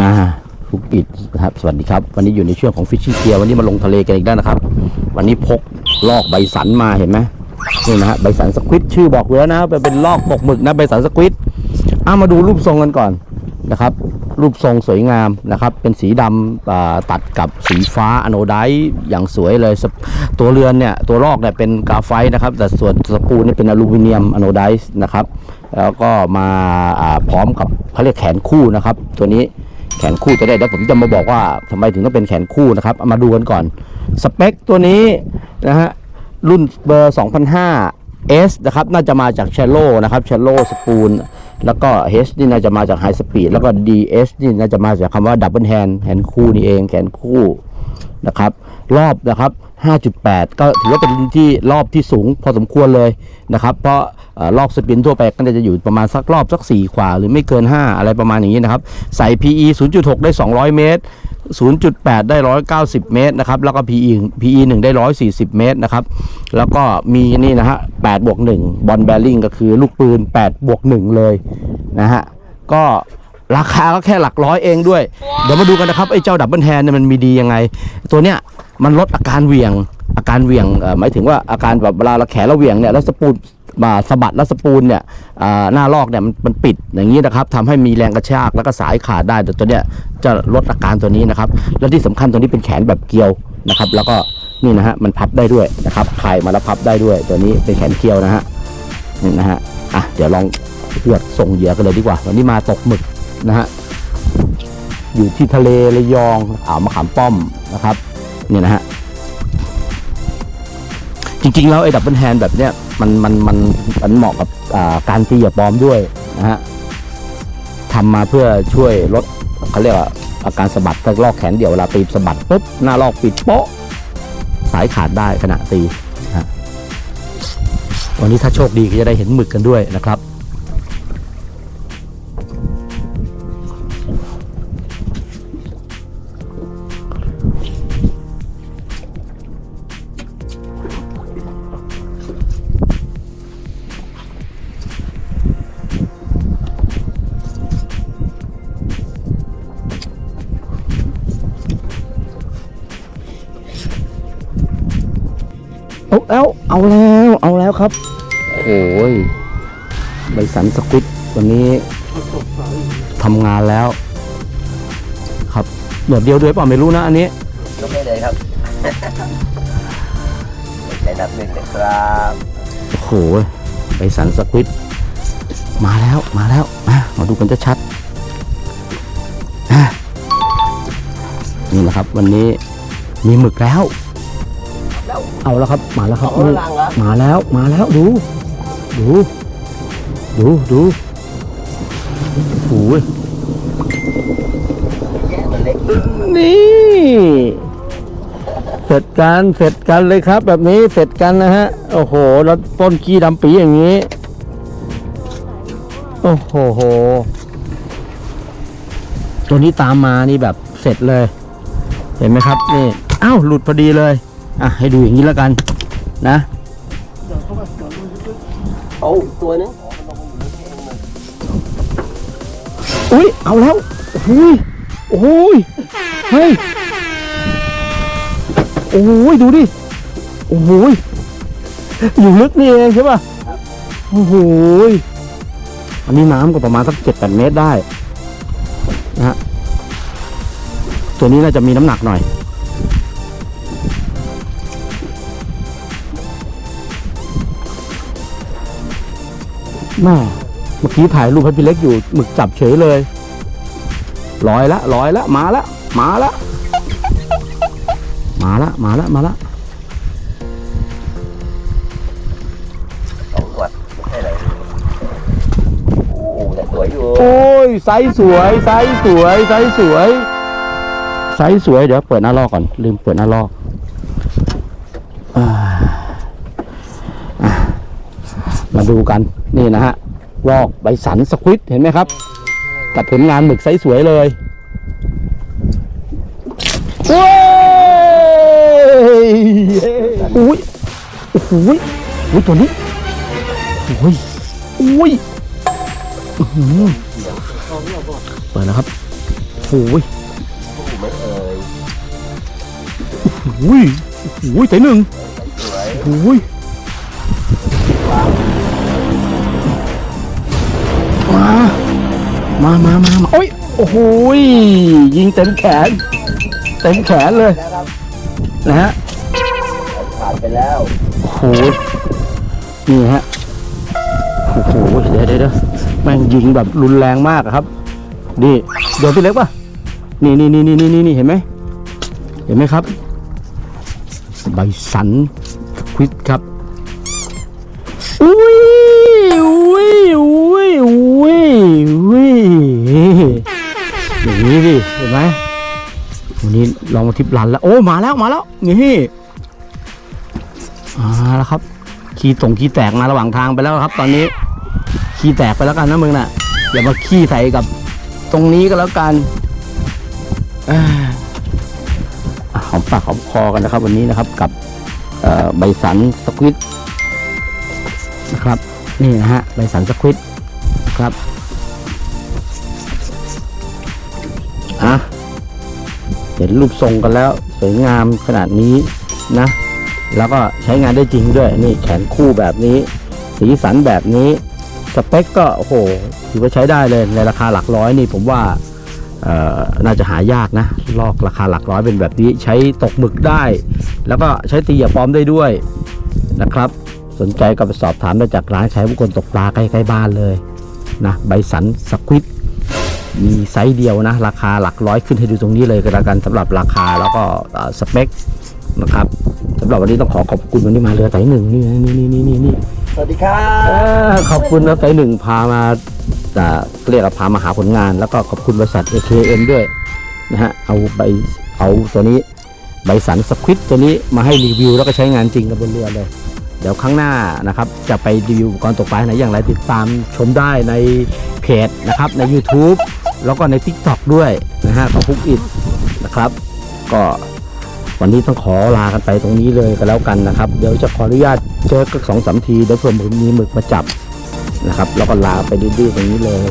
อ่าภูกิจนะครับสวัสดีครับ วันนี้อยู่ในช่วงของฟิชชิ่งเกียร์วันนี้มาลงทะเลกันอีกแล้วนะครับ วันนี้พกลอกใบสันมาเห็นไหมนี่นะฮะใบสันสควิตชื่อบอกอยู่แล้วนะเป็นลอกตกหมึกนะใบสันสควิตเอามาดูรูปทรงกันก่อนนะครับ รูปทรงสวยงามนะครับ เป็นสีดำตัดกับสีฟ้าอโนไดซ์อย่างสวยเลย ตัวเรือนเนี่ยตัวลอกเนี่ยเป็นกราไฟนะครับ แต่ส่วนสกรูนี่เป็นอลูมิเนียมอโนไดซ์นะครับ แล้วก็มาพร้อมกับเขาเรียกแขนคู่นะครับ ตัวนี้ แขนคู่จะได้เดี๋ยวผมจะมาบอกว่าทำไมถึงต้องเป็นแขนคู่นะครับเอามาดูกันก่อน สเปคตัวนี้นะฮะรุ่นเบอร์ 2005 S นะครับน่าจะมาจากเชลโลนะครับเชลโลสปูลแล้วก็ H นี่น่าจะมาจากไฮสปีดแล้วก็ DS นี่น่าจะมาจากคำว่าดับเบิลแฮนด์แขนคู่นี่เองแขนคู่นะครับ รอบนะครับ 5.8 ก็ถือว่าเป็นที่รอบที่สูงพอสมควรเลยนะครับเพราะเอ่อลอกสปินทั่วไปก็จะอยู่ประมาณสักรอบสัก 4 ขวา หรือไม่เกิน 5 อะไรประมาณอย่างนี้นะครับ ใส่ PE 0.6 ได้ 200 เมตร 0.8 ได้ 190 เมตรนะครับ แล้วก็ PE PE 1 ได้ 140 เมตรนะครับ แล้วก็มีนี่นะฮะ8บวก1บอลแบริ่งก็คือลูกปืน8บวก1เลยนะฮะ ก็ ราคาก็แค่หลักร้อยเองด้วย เดี๋ยวมาดูกันนะครับไอ้เจ้าดับเบิลแฮนเนี่ยมันมีดียังไง ตัวเนี้ยมันลดอาการเหวี่ยง อาการเหวี่ยงเอ่อหมายถึงว่าอาการแบบเวลาเราแขนเราเหวี่ยงเนี่ยแล้วสปูนมาสะบัดแล้วสปูนเนี่ยอ่าหน้าลอกเนี่ยมันมันปิดอย่างนี้นะครับทำให้มีแรงกระชากแล้วก็สายขาดได้แต่ตัวเนี้ยจะลดอาการตัวนี้นะครับ แล้วที่สำคัญตัวนี้เป็นแขนแบบเกลียวนะครับ แล้วก็นี่นะฮะมันพับได้ด้วยนะครับคลายมาแล้วพับได้ด้วย ตัวนี้เป็นแขนเกลียวนะฮะนี่นะฮะอะเดี๋ยวลองเลือกส่งเหยื่อกันเลยดีกว่า วันนี้มาตกหมึก นะฮะอยู่ที่ทะเลระยองอ่าวมะขามป้อมนะครับเนี่ยนะฮะจริงๆแล้วไอ้ดับเบิลแฮนด์แบบเนี้ยมันมันมันมันเหมาะกับการตีเหยื่อปลอมด้วยนะฮะทำมาเพื่อช่วยลดเขาเรียกว่าอาการสะบัดถ้าลอกแขนเดี่ยวเวลาตีสะบัดปุ๊บหน้าลอกปิดโป๊ะสายขาดได้ขณะตีวันนี้ถ้าโชคดีก็จะได้เห็นหมึกกันด้วยนะครับ เอาแล้วเอาแล้วเอาแล้วครับ โอ้ยใบสันสควิตวันนี้ทำงานแล้ว ครับเดี๋ยวเดียวด้วยเปล่าไม่รู้นะอันนี้ยกได้เลยครับในนับหนึ่งนะครับโอ้โหใบสันสควิตมาแล้วมาแล้วมามาดูกันจะชัดๆอะนี่นะครับ วันนี้มีหมึกแล้ว เอาแล้วครับ มาแล้วครับเอาหลังเหรอ มาแล้วมาแล้วดู ดูดูดูโอ้ยแย่มันเล็กนี่ เสร็จกันเสร็จกันเลยครับ แบบนี้เสร็จกันนะฮะ โอ้โห แล้วต้นขี้ดำปีอย่างนี้ โอ้โหโห ตัวนี้ตามมานี่แบบเสร็จเลย เห็นไหมครับ นี่ อ้าว หลุดพอดีเลย อะให้ดูอย่างนี้แล้วกันนะโอ้ตัวนึงอุ้ยเอาแล้วโอ้ยโอ้ยเฮ้ยโอ้ยดูดิโอ้โหยอยู่ลึกนี่เองใช่ป่ะโอ้โหยอันนี้น้ำก็ประมาณสักเจ็ดแปดเมตรได้นะฮะตัวนี้น่าจะมีน้ำหนักหน่อย แม่เมื่อกี้ถ่ายรูปให้พี่เล็กอยู่หมึกจับเฉยเลยลอยละลอยละมาละมาละมาละมาละมาละสองขวดได้เลยโอ้แต่สวยอยู่โอ้ยไซส์สวยไซส์สวยไซส์สวยไซส์สวยเดี๋ยวเปิดหน้าลอกก่อน ลืมเปิดหน้าลอกอ่า มาดูกันนี่นะฮะลอกใบสันสควิตเห็นไหมครับกับผลงานหมึกไซส์สวยเลยโอ้ยอุ้ยโอ้ยอุ้ยตัวนี้โอ้ยอุ้ยอื้อหือเปิดนะครับสู้ไหมเอ่ยอุ้ยอุ้ยแต่หนึ่งอุ้ย มามามามาโอ้ย โอ้โหยยิงเต็มแขน เต็มแขนเลยแล้วครับนะฮะผ่านไปแล้วโอ้โหนี่ฮะ โอ้โห เดี๋ยวเดี๋ยวเดี๋ยวแม่งยิงแบบรุนแรงมากอะครับ นี่ เดี๋ยวพี่เล็กป่ะ นี่นี่นี่นี่นี่นี่เห็นไหม เห็นไหมครับ ใบสันควิดครับ อย่างนี้ดิเห็นไหมวันนี้ลองมาทิปรันแล้ว โอ้มาแล้วมาแล้วนี่มาแล้วครับขี้ตรงขี้แตกมาระหว่างทางไปแล้วครับ ตอนนี้ขี้แตกไปแล้วกันนะมึงน่ะอย่ามาขี้ใส่กับตรงนี้ก็แล้วกันอหอมปากหอมคอกันนะครับ วันนี้นะครับกับใบสันสควิดนะครับ นี่นะฮะใบสันสควิดครับ เห็นรูปทรงกันแล้ว สวยงามขนาดนี้นะ แล้วก็ใช้งานได้จริงด้วยนี่แขนคู่แบบนี้ สีสันแบบนี้ สเปคก็โอ้โหถือว่าใช้ได้เลยในราคาหลักร้อยนี่ผมว่าน่าจะหายากนะ ลอกราคาหลักร้อยเป็นแบบนี้ใช้ตกหมึกได้ แล้วก็ใช้ตีหยียบปลอมได้ด้วยนะครับ สนใจก็ไปสอบถามได้จากร้านใช้บุคคลตกปลาใกล้ๆบ้านเลยนะใบสันสควิด มีไซส์เดียวนะ ราคาหลักร้อยขึ้นให้ดูตรงนี้เลยก็แล้วกันสำหรับราคาแล้วก็เอ่อสเปคนะครับสำหรับวันนี้ต้องขอขอบคุณวันนี้มาเรือไต่หนึ่งนี่นี่นี่นี่นี่นี่สวัสดีครัเอบอขอบคุณนะไต่หนึ่งพามาอ่าเรียกว่าพามาหาผลงาน แล้วก็ขอบคุณบริษัท AKM ด้วยนะฮะเอาใบเอาตัวนี้ใบสันสควิตตัวนี้มาให้รีวิวแล้วก็ใช้งานจริงกับบนเรือเลย เดี๋ยวครั้งหน้านะครับจะไปรีวิวอุปกรณ์ตกปลาไหนอย่างไรติดตามชมได้ในเพจนะครับใน YouTube แล้วก็ใน TikTok ด้วยนะฮะของพุกอิดนะครับ ก็วันนี้ต้องขอลากันไปตรงนี้เลยก็แล้วกันนะครับ เดี๋ยวจะขออนุญาตเจอกักสองสามทีเดี๋ยวเผื่อผมมีหมึกมาจับนะครับ แล้วก็ลาไปดื้อๆตรงนี้เลย